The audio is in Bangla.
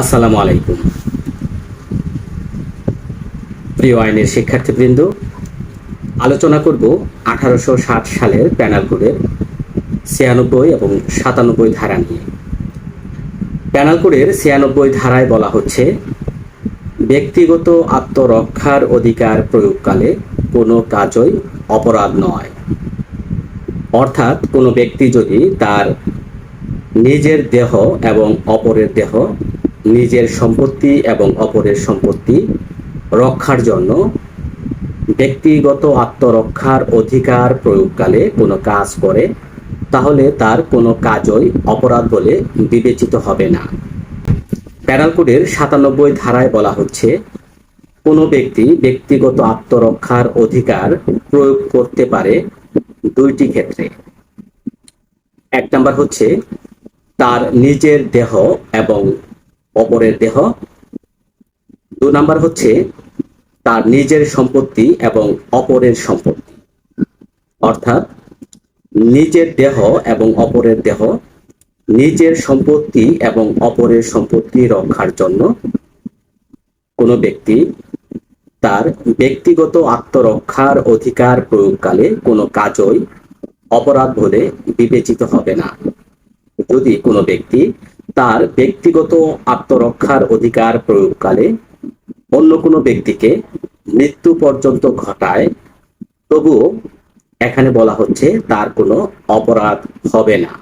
আসসালামু আলাইকুম। প্রিয় আইনের শিক্ষার্থীবৃন্দ, আলোচনা করব আঠারোশো ষাট সালের প্যানাল কোডের ছিয়ানব্বই এবং সাতানব্বই ধারা নিয়ে। প্যানাল কোডের ছিয়ানব্বই ধারায় বলা হচ্ছে, ব্যক্তিগত আত্মরক্ষার অধিকার প্রয়োগকালে কোনো কাজই অপরাধ নয়। অর্থাৎ কোনো ব্যক্তি যদি তার নিজের দেহ এবং অপরের দেহ নিজের সম্পত্তি এবং অপরের সম্পত্তি রক্ষার জন্য ব্যক্তিগত আত্মরক্ষার অধিকার প্রয়োগকালে কোনো কাজ করে, তাহলে তার কোনো কাজই অপরাধ বলে বিবেচিত হবে না। প্যানাল কোডের সাতানব্বই ধারায় বলা হচ্ছে, কোনো ব্যক্তি ব্যক্তিগত আত্মরক্ষার অধিকার প্রয়োগ করতে পারে দুইটি ক্ষেত্রে। এক নাম্বার হচ্ছে, তার নিজের দেহ এবং অপরের দেহ। দু নাম্বার হচ্ছে তার নিজের সম্পত্তি এবং অপরের সম্পত্তি। অর্থাৎ নিজের দেহ এবং অপরের দেহ নিজের সম্পত্তি এবং অপরের সম্পত্তি রক্ষার জন্য কোনো ব্যক্তি তার ব্যক্তিগত আত্মরক্ষার অধিকার প্রয়োগকালে কোনো কাজই অপরাধ বলে বিবেচিত হবে না। যদি কোনো ব্যক্তি তার ব্যক্তিগত আত্মরক্ষার অধিকার প্রয়োগকালে অন্য কোনো ব্যক্তিকে মৃত্যু পর্যন্ত ঘটায়, তবুও এখানে বলা হচ্ছে তার কোনো অপরাধ হবে না।